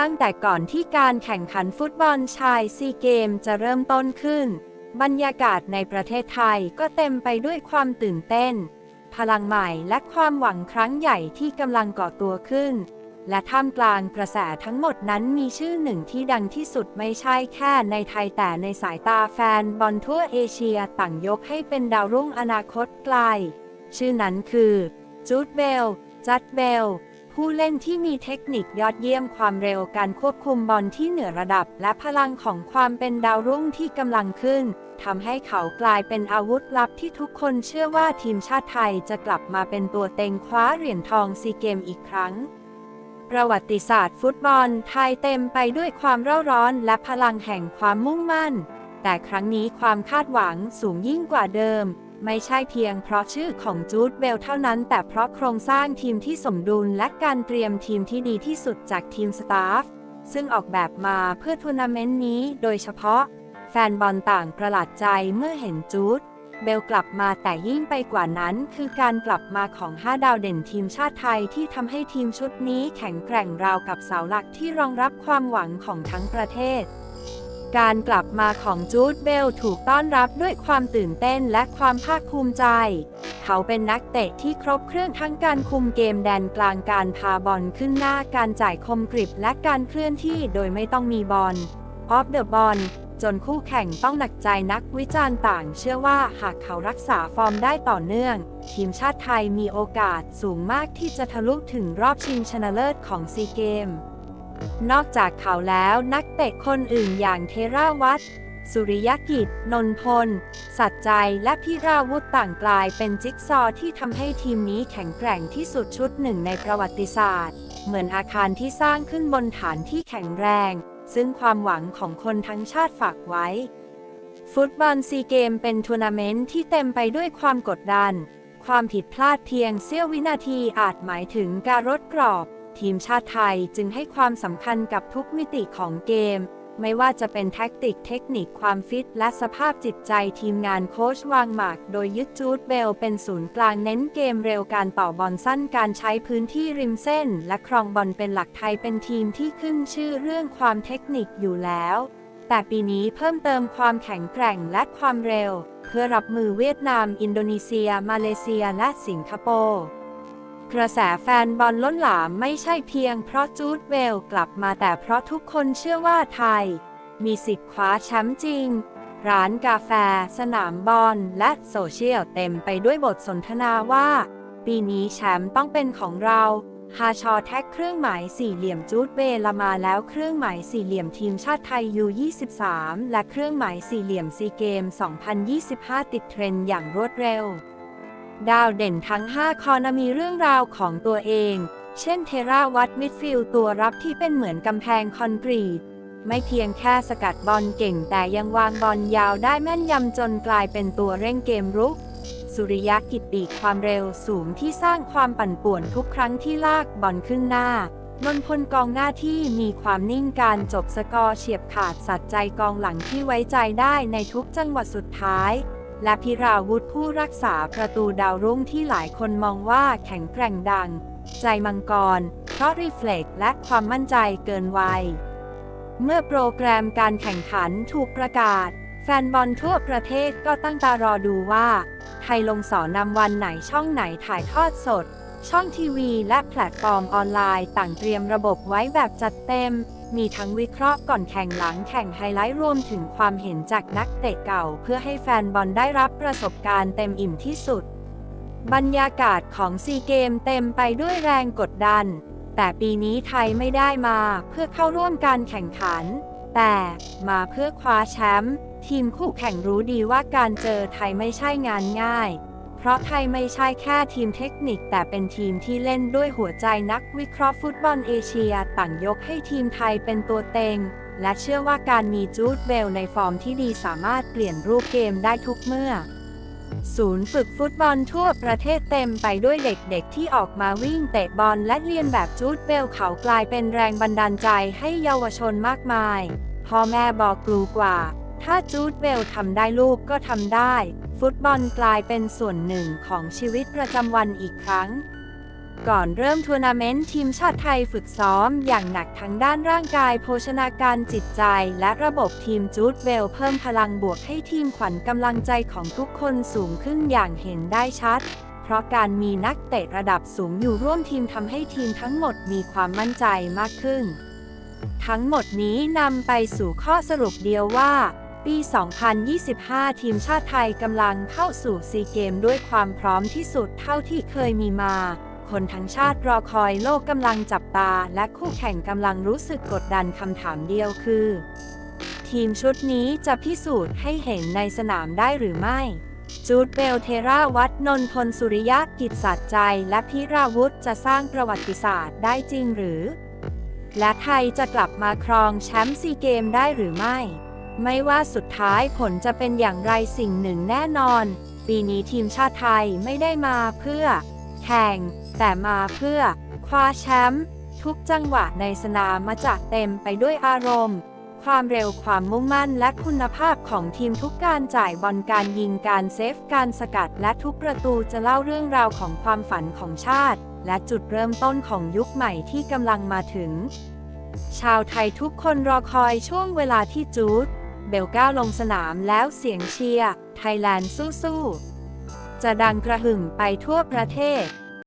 ตั้งแต่ก่อนที่การแข่งขันฟุตบอลชายซีเกมจะเริ่มต้นขึ้น บรรยากาศในประเทศไทยก็เต็มไปด้วยความตื่นเต้น พลังใหม่และความหวังครั้งใหญ่ที่กำลังก่อตัวขึ้น และท่ามกลางกระแสทั้งหมดนั้นมีชื่อหนึ่งที่ดังที่สุดไม่ใช่แค่ในไทยแต่ในสายตาแฟนบอลทั่วเอเชียต่างยกให้เป็นดาวรุ่งอนาคตไกล ชื่อนั้นคือจูดเบล จัดเบล ผู้เล่นที่มีเทคนิคยอดเยี่ยมความเร็วการควบคุมบอลที่เหนือระดับ และพลังของความเป็นดาวรุ่งที่กำลังขึ้นทำให้เขากลายเป็นอาวุธลับที่ทุกคนเชื่อว่าทีมชาติไทยจะกลับมาเป็นตัวเต็งคว้าเหรียญทองซีเกมอีกครั้ง ประวัติศาสตร์ฟุตบอลไทยเต็มไปด้วยความเร่าร้อนและพลังแห่งความมุ่งมั่น แต่ครั้งนี้ความคาดหวังสูงยิ่งกว่าเดิม ไม่ใช่เพียงเพราะชื่อของจูดเบลเท่านั้น แต่เพราะโครงสร้างทีมที่สมดุลและการเตรียมทีมที่ดีที่สุดจากทีมสตาฟ ซึ่งออกแบบมาเพื่อทัวร์นาเมนต์นี้โดยเฉพาะ แฟนบอลต่างประหลาดใจเมื่อเห็นจูดเบลกลับมาแต่ยิ่งไปกว่านั้น คือการกลับมาของ 5 ดาวเด่นทีมชาติไทยที่ทำให้ทีมชุดนี้แข็งแกร่งราวกับเสาหลักที่รองรับความหวังของทั้งประเทศ การกลับมาของจูดเบลถูกต้อนรับด้วยความตื่นเต้นและความภาคภูมิใจ เขาเป็นนักเตะที่ครบเครื่องทั้งการคุมเกมแดนกลางการพาบอลขึ้นหน้าการจ่ายคมกริบและการเคลื่อนที่โดยไม่ต้องมีบอลออฟเดอะบอลจนคู่แข่งต้องหนักใจนักวิจารณ์ต่างเชื่อว่าหากเขารักษาฟอร์มได้ต่อเนื่อง ทีมชาติไทยมีโอกาสสูงมากที่จะทะลุถึงรอบชิงชนะเลิศของซีเกม นอกจากเขาแล้วนักเตะคนอื่นอย่างเทราวัตสุริยกิจ นนพล สัจใจและพิราวุธต่างกลายเป็นจิ๊กซอที่ทำให้ทีมนี้แข็งแกร่งที่สุดชุดหนึ่งในประวัติศาสตร์ เหมือนอาคารที่สร้างขึ้นบนฐานที่แข็งแรง ซึ่งความหวังของคนทั้งชาติฝากไว้ ฟุตบอลซีเกมเป็นทัวร์นาเมนต์ที่เต็มไปด้วยความกดดัน ความผิดพลาดเพียงเสี้ยววินาทีอาจหมายถึงการรดกรอบ ทีมชาติไทยจึงให้ความสำคัญกับทุกมิติของเกม ไม่ว่าจะเป็นแท็กติกเทคนิคความฟิต และสภาพจิตใจทีมงานโค้ชวางหมาก โดยยึดจูดเบลเป็นศูนย์กลางเน้นเกมเร็วการต่อบอลสั้นการใช้พื้นที่ริมเส้น และครองบอลเป็นหลักไทยเป็นทีมที่ขึ้นชื่อเรื่องความเทคนิคอยู่แล้วแต่ปีนี้เพิ่มเติมความแข็งแกร่งและความเร็ว เพื่อรับมือเวียดนาม อินโดนีเซีย มาเลเซีย และสิงคโปร์ กระแสแฟนบอลล้นหลามไม่ใช่เพียงเพราะจูดเวลกลับมาแต่เพราะทุกคนเชื่อว่าไทย มีสิทธิ์คว้าแชมป์จริง ร้านกาแฟ สนามบอลและโซเชียลเต็มไปด้วยบทสนทนาว่า ปีนี้แชมป์ต้องเป็นของเราฮาชอแท็กเครื่องหมายสี่เหลี่ยมจูดเวลมาแล้วเครื่องหมายสี่เหลี่ยมทีมชาติไทยยู23และเครื่องหมายสี่เหลี่ยมซีเกม 2025 ติดเทรนด์อย่างรวดเร็ว ดาวเด่นทั้ง 5 คอนมีเรื่องราวของตัวเอง เช่นเทราวัตมิดฟิลตัวรับที่เป็นเหมือนกำแพงคอนกรีต ไม่เพียงแค่สกัดบอลเก่งแต่ยังวางบอลยาวได้แม่นยำจนกลายเป็นตัวเร่งเกมรุก สุริยะกิตปีความเร็วสูงที่สร้างความปั่นป่วนทุกครั้งที่ลากบอลขึ้นหน้านนพลกองหน้าที่มีความนิ่งการจบสกอร์เฉียบขาดสัตว์ใจกองหลังที่ไว้ใจได้ในทุกจังหวะสุดท้าย และพิราวุธผู้รักษาประตูดาวรุ่งที่หลายคนมองว่าแข็งแกร่งดัง ใจมังกร เพราะรีเฟล็กและความมั่นใจเกินวัย เมื่อโปรแกรมการแข่งขันถูกประกาศ แฟนบอลทั่วประเทศก็ตั้งตารอดูว่า ไทยลงสอนนำวันไหนช่องไหนถ่ายทอดสด ช่องทีวีและแพลตฟอร์มออนไลน์ต่างเตรียมระบบไว้แบบจัดเต็ม มีทั้งวิเคราะห์ก่อนแข่งหลังแข่งไฮไลท์รวมถึงความเห็นจากนักเตะเก่า เพื่อให้แฟนบอลได้รับประสบการณ์เต็มอิ่มที่สุด บรรยากาศของซีเกมเต็มไปด้วยแรงกดดัน แต่ปีนี้ไทยไม่ได้มาเพื่อเข้าร่วมการแข่งขัน แต่มาเพื่อคว้าแชมป์ทีมคู่แข่งรู้ดีว่าการเจอไทยไม่ใช่งานง่าย เพราะไทยไม่ใช่แค่ทีมเทคนิค แต่เป็นทีมที่เล่นด้วยหัวใจนักวิเคราะห์ฟุตบอลเอเชียต่างยกให้ทีมไทยเป็นตัวเต็ง และเชื่อว่าการมีจูดเบลในฟอร์มที่ดีสามารถเปลี่ยนรูปเกมได้ทุกเมื่อ ศูนย์ฝึกฟุตบอลทั่วประเทศเต็มไปด้วยเด็กๆ ที่ออกมาวิ่งเตะบอลและเรียนแบบจูดเบลเขากลายเป็นแรงบันดาลใจให้เยาวชนมากมายพ่อแม่บอกกลูกว่า ถ้าจูดเบลทำได้ลูกก็ทำได้ ฟุตบอลกลายเป็นส่วนหนึ่งของชีวิตประจำวันอีกครั้ง ก่อนเริ่มทัวร์นาเมนต์ทีมชาติไทยฝึกซ้อมอย่างหนักทั้งด้านร่างกายโภชนาการจิตใจ และระบบทีมจูดเวลเพิ่มพลังบวกให้ทีมขวัญกำลังใจของทุกคนสูงขึ้นอย่างเห็นได้ชัด เพราะการมีนักเตะระดับสูงอยู่ร่วมทีมทำให้ทีมทั้งหมดมีความมั่นใจมากขึ้น ทั้งหมดนี้นำไปสู่ข้อสรุปเดียวว่า ปี 2025 ทีมชาติไทยกำลังเข้าสู่ซีเกมด้วยความพร้อมที่สุดเท่าที่เคยมีมา คนทั้งชาติรอคอยโลกกำลังจับตา และคู่แข่งกำลังรู้สึกกดดันคำถามเดียวคือ ทีมชุดนี้จะพิสูจน์ให้เห็นในสนามได้หรือไม่ จูดเบลเทราวัดนนทนสุริยะกิจสัจใจ และพิราวุธจะสร้างประวัติศาสตร์ได้จริงหรือ และไทยจะกลับมาครองแชมป์ซีเกมได้หรือไม่ ไม่ว่าสุดท้ายผลจะเป็นอย่างไรสิ่งหนึ่งแน่นอน ปีนี้ทีมชาติไทยไม่ได้มาเพื่อ แข่ง แต่มาเพื่อ คว้าแชมป์ทุกจังหวะในสนามมาจากเต็มไปด้วยอารมณ์ ความเร็วความมุ่งมั่นและคุณภาพของทีมทุกการจ่ายบอลการยิงการเซฟการสกัดและทุกประตูจะเล่าเรื่องราวของความฝันของชาติ และจุดเริ่มต้นของยุคใหม่ที่กำลังมาถึง ชาวไทยทุกคนรอคอยช่วงเวลาที่จูด เบลก้าวลงสนามแล้วเสียงเชียร์ ไทยแลนด์สู้ๆ จะดังกระหึ่มไปทั่วประเทศ